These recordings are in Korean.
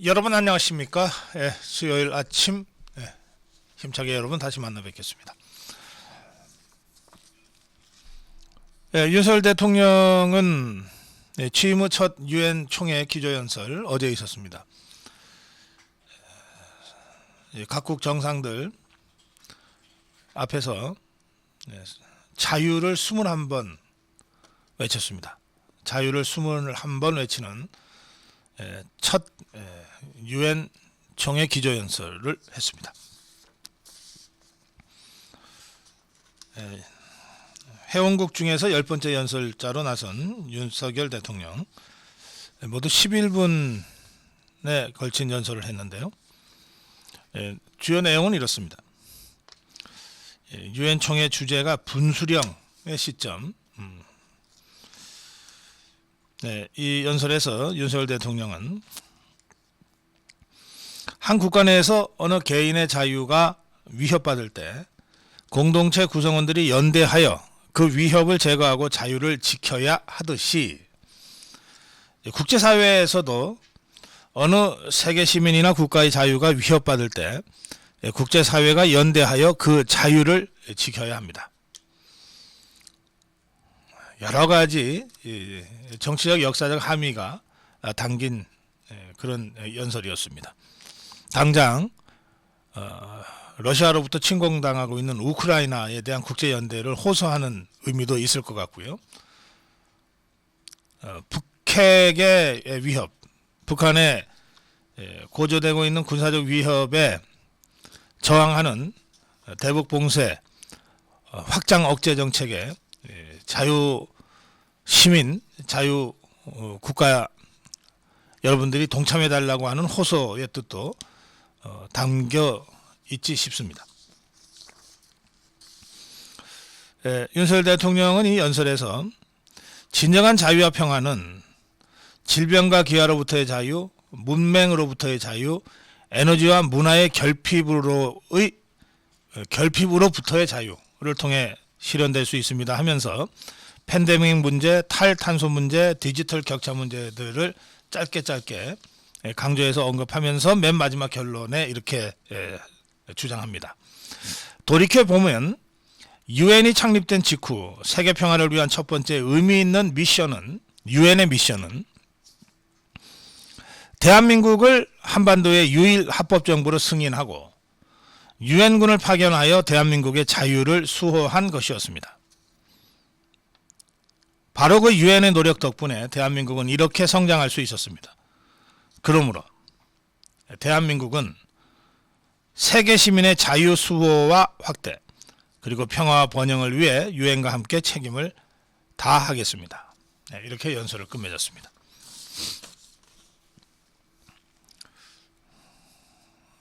여러분 안녕하십니까? 예, 수요일 아침 예, 힘차게 여러분 다시 만나 뵙겠습니다. 예, 윤석열 대통령은 예, 취임 후 첫 유엔 총회 기조연설 어제 있었습니다. 예, 각국 정상들 앞에서 예, 자유를 21번 외쳤습니다. 자유를 21번 외치는 예, 첫 유엔 총회 기조연설을 했습니다. 예, 회원국 중에서 열 번째 연설자로 나선 윤석열 대통령 예, 모두 11분에 걸친 연설을 했는데요. 예, 주요 내용은 이렇습니다. 예, 유엔 총회 주제가 분수령의 시점. 음. 네, 이 연설에서 윤석열 대통령은 한 국가 내에서 어느 개인의 자유가 위협받을 때 공동체 구성원들이 연대하여 그 위협을 제거하고 자유를 지켜야 하듯이 국제사회에서도 어느 세계 시민이나 국가의 자유가 위협받을 때 국제사회가 연대하여 그 자유를 지켜야 합니다. 여러 가지 이 정치적 역사적 함의가 담긴 그런 연설이었습니다. 당장 어, 러시아로부터 침공당하고 있는 우크라이나에 대한 국제 연대를 호소하는 의미도 있을 것 같고요. 어, 북핵의 위협, 북한의 예, 고조되고 있는 군사적 위협에 저항하는 대북 봉쇄 어, 확장 억제 정책에 예, 자유 시민 자유 어, 국가 여러분들이 동참해 달라고 하는 호소의 뜻도 어, 담겨 있지 싶습니다. 예, 윤석열 대통령은 이 연설에서 진정한 자유와 평화는 질병과 기아로부터의 자유, 문맹으로부터의 자유, 에너지와 문화의 결핍으로의 결핍으로부터의 자유를 통해 실현될 수 있습니다 하면서 팬데믹 문제, 탈탄소 문제, 디지털 격차 문제들을 짧게 짧게 강조해서 언급하면서 맨 마지막 결론에 이렇게 예, 주장합니다. 돌이켜 보면 유엔이 창립된 직후 세계 평화를 위한 첫 번째 의미 있는 미션은 유엔의 미션은 대한민국을 한반도의 유일 합법 정부로 승인하고 유엔군을 파견하여 대한민국의 자유를 수호한 것이었습니다. 바로 그 유엔의 노력 덕분에 대한민국은 이렇게 성장할 수 있었습니다. 그러므로 대한민국은 세계 시민의 자유 수호와 확대 그리고 평화와 번영을 위해 유엔과 함께 책임을 다하겠습니다. 네, 이렇게 연설을 끝맺었습니다.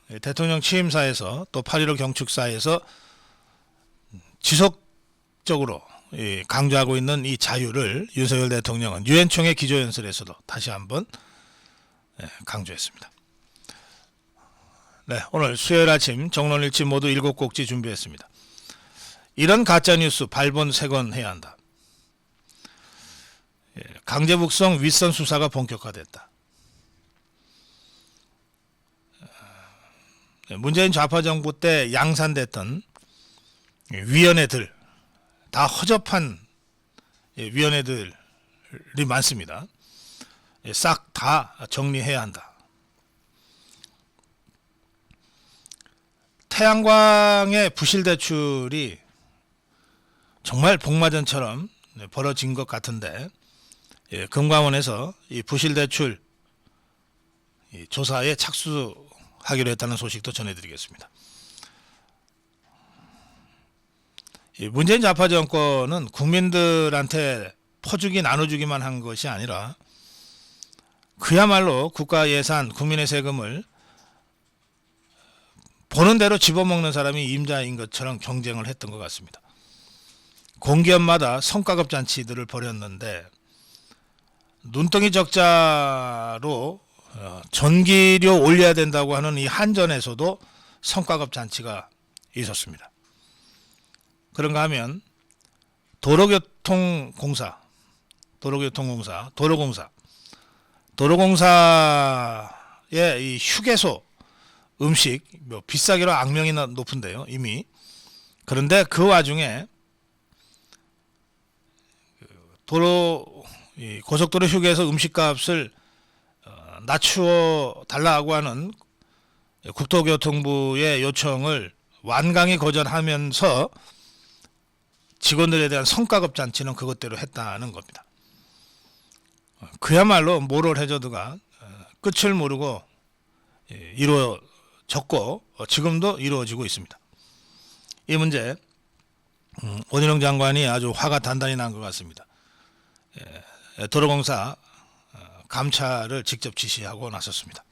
네, 대통령 취임사에서 또8.15 경축사에서 지속적으로 이 강조하고 있는 이 자유를 윤석열 대통령은 유엔 총회 기조연설에서도 다시 한번 예, 강조했습니다. 네, 오늘 수요일 아침 정론일치 모두 일곱 곡지 준비했습니다. 이런 가짜 뉴스 발본 세건해야 한다. 예, 강제 북송 윗선 수사가 본격화됐다. 예, 문재인 좌파 정부 때 양산됐던 위원회들 다 허접한 예, 위원회들이 많습니다. 예, 싹다 정리해야 한다. 태양광의 부실 대출이 정말 복마전처럼 네, 벌어진 것 같은데 예, 금감원에서 이 부실 대출 조사에 착수하기로 했다는 소식도 전해드리겠습니다. 문재인 좌파 정권은 국민들한테 퍼주기 나눠주기만 한 것이 아니라 그야말로 국가 예산 국민의 세금을 보는 대로 집어먹는 사람이 임자인 것처럼 경쟁을 했던 것 같습니다. 공기업마다 성과급 잔치들을 벌였는데 눈덩이 적자로 어, 전기료 올려야 된다고 하는 이 한전에서도 성과급 잔치가 있었습니다. 그런가 하면 도로교통공사, 도로교통공사, 도로공사, 도로공사의 이 휴게소 음식 뭐 비싸기로 악명이 나- 높은데요 이미. 그런데 그 와중에 그 도로 이 고속도로 휴게소 음식값을 어, 낮추어 달라고 하는 국토교통부의 요청을 완강히 거절하면서 직원들에 대한 성과급 잔치는 그것대로 했다는 겁니다. 어, 그야말로 모럴 해저드가 어, 끝을 모르고 예, 이루어졌고 어, 지금도 이루어지고 있습니다. 이 문제 음, 원희룡 장관이 아주 화가 단단히 난 것 같습니다. 예, 도로공사 어, 감찰을 직접 지시하고 나섰습니다.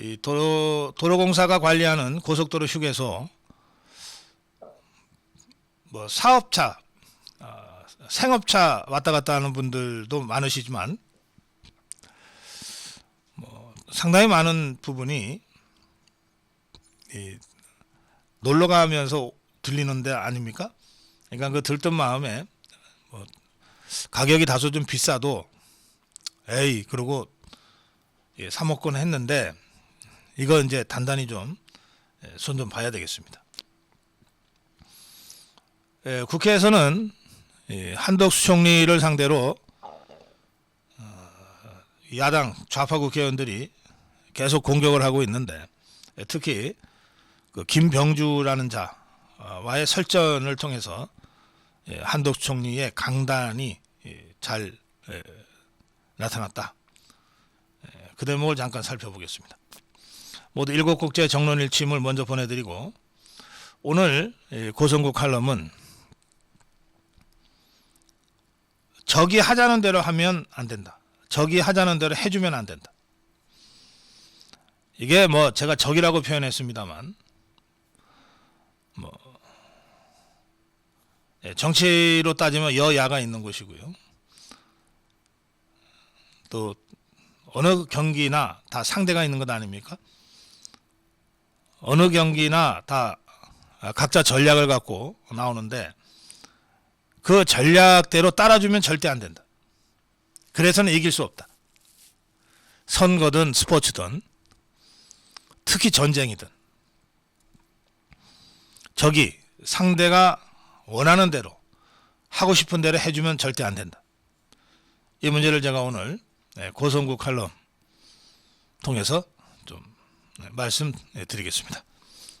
이 도로 도로공사가 관리하는 고속도로 휴게소 뭐 사업차 아, 생업차 왔다 갔다 하는 분들도 많으시지만 뭐 상당히 많은 부분이 이 놀러 가면서 들리는 데 아닙니까? 그러니까 그 들뜬 마음에 뭐 가격이 다소 좀 비싸도 에이 그러고 예, 사 먹곤 했는데 이거 이제 단단히 좀 손 좀 봐야 되겠습니다. 예, 국회에서는 이 한덕수 총리를 상대로 어, 야당 좌파 국회의원들이 계속 공격을 하고 있는데 예, 특히 그 김병주라는 자와의 설전을 통해서 예, 한덕수 총리의 강단이 예, 잘 예, 나타났다. 예, 그 대목을 잠깐 살펴보겠습니다. 모두 일곱 국제 정론 일침을 먼저 보내드리고 오늘 이 고성국 칼럼은 적이 하자는 대로 하면 안 된다. 적이 하자는 대로 해주면 안 된다. 이게 뭐 제가 적이라고 표현했습니다만 뭐 예, 정치로 따지면 여야가 있는 곳이고요. 또 어느 경기나 다 상대가 있는 것 아닙니까? 어느 경기나 다 각자 전략을 갖고 나오는데 그 전략대로 따라주면 절대 안 된다. 그래서는 이길 수 없다. 선거든 스포츠든 특히 전쟁이든 적이 상대가 원하는 대로 하고 싶은 대로 해주면 절대 안 된다. 이 문제를 제가 오늘 네, 고성국 칼럼 통해서 말씀드리겠습니다.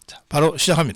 자, 바로 시작합니다.